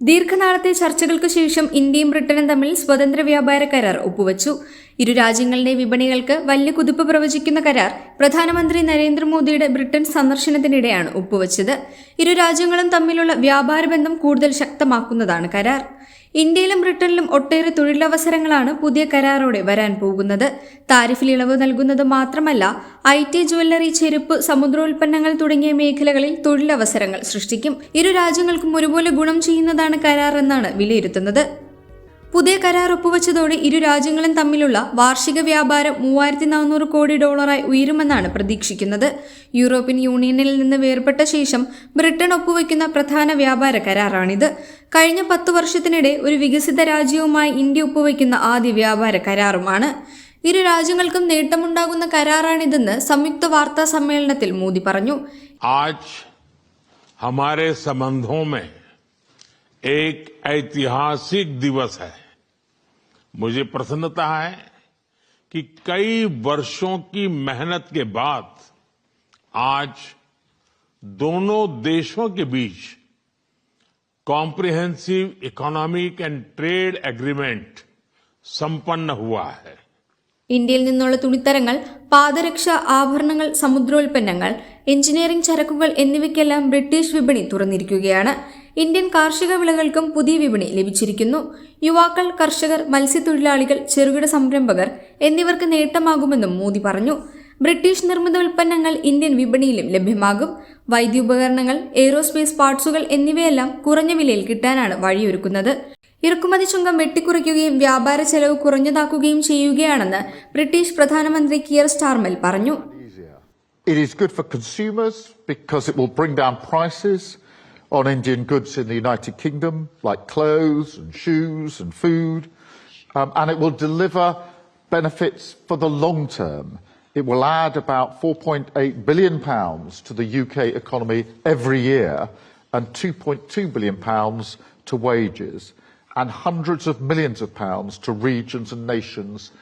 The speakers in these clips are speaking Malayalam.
ദീർഘനാളത്തെ ചർച്ചകൾക്ക് ശേഷം ഇന്ത്യയും ബ്രിട്ടനും തമ്മിൽ സ്വതന്ത്ര വ്യാപാര കരാർ ഒപ്പുവച്ചു. ഇരു രാജ്യങ്ങളുടെ വിപണികൾക്ക് വലിയ കുതിപ്പ് പ്രവചിക്കുന്ന കരാർ പ്രധാനമന്ത്രി നരേന്ദ്രമോദിയുടെ ബ്രിട്ടൻ സന്ദർശനത്തിനിടെയാണ് ഒപ്പുവച്ചത്. ഇരു രാജ്യങ്ങളും തമ്മിലുള്ള വ്യാപാര ബന്ധം കൂടുതൽ ശക്തമാക്കുന്നതാണ് കരാർ. ഇന്ത്യയിലും ബ്രിട്ടനിലും ഒട്ടേറെ തൊഴിലവസരങ്ങളാണ് പുതിയ കരാറോടെ വരാൻ പോകുന്നത്. താരിഫിൽ ഇളവ് നൽകുന്നത് മാത്രമല്ല ഐ ടി ജ്വല്ലറി ചെരുപ്പ് സമുദ്രോൽപ്പന്നങ്ങൾ തുടങ്ങിയ മേഖലകളിൽ തൊഴിലവസരങ്ങൾ സൃഷ്ടിക്കും. ഇരു രാജ്യങ്ങൾക്കും ഒരുപോലെ ഗുണം ചെയ്യുന്നതാണ് കരാർ എന്നാണ് വിലയിരുത്തുന്നത്. പുതിയ കരാർ ഒപ്പുവെച്ചതോടെ ഇരു രാജ്യങ്ങളും തമ്മിലുള്ള വാർഷിക വ്യാപാരം മൂവായിരത്തി നാനൂറ് കോടി ഡോളറായി ഉയരുമെന്നാണ് പ്രതീക്ഷിക്കുന്നത്. യൂറോപ്യൻ യൂണിയനിൽ നിന്ന് വേർപെട്ട ശേഷം ബ്രിട്ടൻ ഒപ്പുവെക്കുന്ന പ്രധാന വ്യാപാര കരാറാണിത്. കഴിഞ്ഞ പത്തു വർഷത്തിനിടെ ഒരു വികസിത രാജ്യവുമായി ഇന്ത്യ ഒപ്പുവെക്കുന്ന ആദ്യ വ്യാപാര കരാറുമാണ്. ഇരു രാജ്യങ്ങൾക്കും നേട്ടമുണ്ടാകുന്ന കരാറാണിതെന്ന് സംയുക്ത വാർത്താ സമ്മേളനത്തിൽ മോദി പറഞ്ഞു. ആജ് ഹമാരെ സംബന്ധോ एक ऐतिहासिक दिवस है मुझे प्रसन्नता है कि कई वर्षों की मेहनत के बाद आज दोनों देशों के बीच comprehensive economic and trade agreement संपन्न हुआ है ഇന്ത്യയിൽ നിന്നുള്ള തുണിത്തരങ്ങൾ പാദരക്ഷ ആഭരണങ്ങൾ സമുദ്രോൽപ്പന്നങ്ങൾ എഞ്ചിനീയറിംഗ് ചരക്കുകൾ എന്നിവയ്ക്കെല്ലാം ബ്രിട്ടീഷ് വിപണി തുറന്നിരിക്കുകയാണ് ഇന്ത്യൻ കാർഷിക വിളകൾക്കും പുതിയ വിപണി ലഭിച്ചിരിക്കുന്നു. യുവാക്കൾ കർഷകർ മത്സ്യത്തൊഴിലാളികൾ ചെറുകിട സംരംഭകർ എന്നിവർക്ക് നേട്ടമാകുമെന്നും മോദി പറഞ്ഞു. ബ്രിട്ടീഷ് നിർമ്മിത ഉൽപ്പന്നങ്ങൾ ഇന്ത്യൻ വിപണിയിലും ലഭ്യമാകും. വൈദ്യുപകരണങ്ങൾ എയ്റോസ്പേസ് പാർട്സുകൾ എന്നിവയെല്ലാം കുറഞ്ഞ വിലയിൽ കിട്ടാനാണ് വഴിയൊരുക്കുന്നത്. ഇറക്കുമതി ചുങ്കം വെട്ടിക്കുറയ്ക്കുകയും വ്യാപാര ചെലവ് കുറഞ്ഞതാക്കുകയും ചെയ്യുകയാണെന്ന് ബ്രിട്ടീഷ് പ്രധാനമന്ത്രി കിയർ സ്റ്റാർമൽ പറഞ്ഞു. It is good for consumers because it will bring down prices on Indian goods in the United Kingdom, like clothes and shoes and food, um, and it will deliver benefits for the long term. It will add about 4.8 billion pounds to the UK economy every year, and 2.2 billion pounds to wages, and hundreds of millions of pounds to regions and nations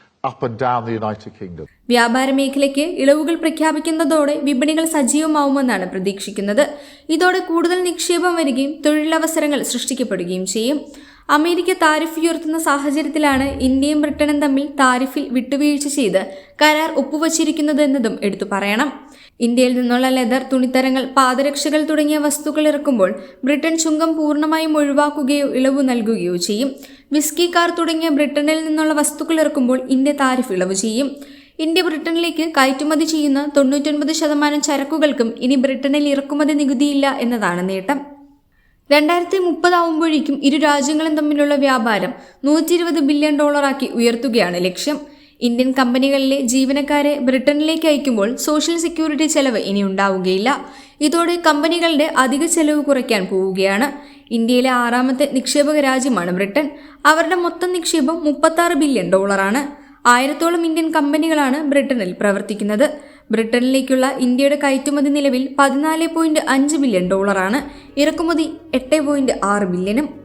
വ്യാപാര മേഖലയ്ക്ക് ഇളവുകൾ പ്രഖ്യാപിക്കുന്നതോടെ വിപണികൾ സജീവമാവുമെന്നാണ് പ്രതീക്ഷിക്കുന്നത്. ഇതോടെ കൂടുതൽ നിക്ഷേപം വരികയും തൊഴിലവസരങ്ങൾ സൃഷ്ടിക്കപ്പെടുകയും ചെയ്യും. അമേരിക്ക താരിഫ് ഉയർത്തുന്ന സാഹചര്യത്തിലാണ് ഇന്ത്യയും ബ്രിട്ടനും തമ്മിൽ താരിഫിൽ വിട്ടുവീഴ്ച ചെയ്ത് കരാർ ഒപ്പുവച്ചിരിക്കുന്നതെന്നതും എടുത്തു പറയണം. ഇന്ത്യയിൽ നിന്നുള്ള ലെതർ തുണിത്തരങ്ങൾ പാദരക്ഷകൾ തുടങ്ങിയ വസ്തുക്കൾ ഇറക്കുമ്പോൾ ബ്രിട്ടൻ ചുങ്കം പൂർണമായും ഒഴിവാക്കുകയോ ഇളവ് നൽകുകയോ ചെയ്യും. വിസ്കി കാർ തുടങ്ങിയ ബ്രിട്ടനിൽ നിന്നുള്ള വസ്തുക്കൾ ഇറക്കുമ്പോൾ ഇന്ത്യ താരിഫ് ഇളവ് ചെയ്യും. ഇന്ത്യ ബ്രിട്ടനിലേക്ക് കയറ്റുമതി ചെയ്യുന്ന തൊണ്ണൂറ്റൊൻപത് ശതമാനം ചരക്കുകൾക്കും ഇനി ബ്രിട്ടനിൽ ഇറക്കുമതി നികുതിയില്ല എന്നതാണ് നേട്ടം. രണ്ടായിരത്തി മുപ്പതാവുമ്പോഴേക്കും ഇരു രാജ്യങ്ങളും തമ്മിലുള്ള വ്യാപാരം നൂറ്റി ബില്യൺ ഡോളറാക്കി ഉയർത്തുകയാണ് ലക്ഷ്യം. ഇന്ത്യൻ കമ്പനികളിലെ ജീവനക്കാരെ ബ്രിട്ടനിലേക്ക് അയക്കുമ്പോൾ സോഷ്യൽ സെക്യൂരിറ്റി ചെലവ് ഇനി ഉണ്ടാവുകയില്ല. ഇതോടെ കമ്പനികളുടെ അധിക ചെലവ് കുറയ്ക്കാൻ പോവുകയാണ്. ഇന്ത്യയിലെ ആറാമത്തെ നിക്ഷേപക രാജ്യമാണ് ബ്രിട്ടൻ. അവരുടെ മൊത്തം നിക്ഷേപം മുപ്പത്തി ബില്യൺ ഡോളറാണ് ആയിരത്തോളം ഇന്ത്യൻ കമ്പനികളാണ് ബ്രിട്ടനിൽ പ്രവർത്തിക്കുന്നത്. ബ്രിട്ടനിലേക്കുള്ള ഇന്ത്യയുടെ കയറ്റുമതി നിലവിൽ പതിനാല് പോയിന്റ് അഞ്ച് ബില്യൺ ഡോളറാണ് ഇറക്കുമതി എട്ട് പോയിന്റ് ആറ് ബില്യനും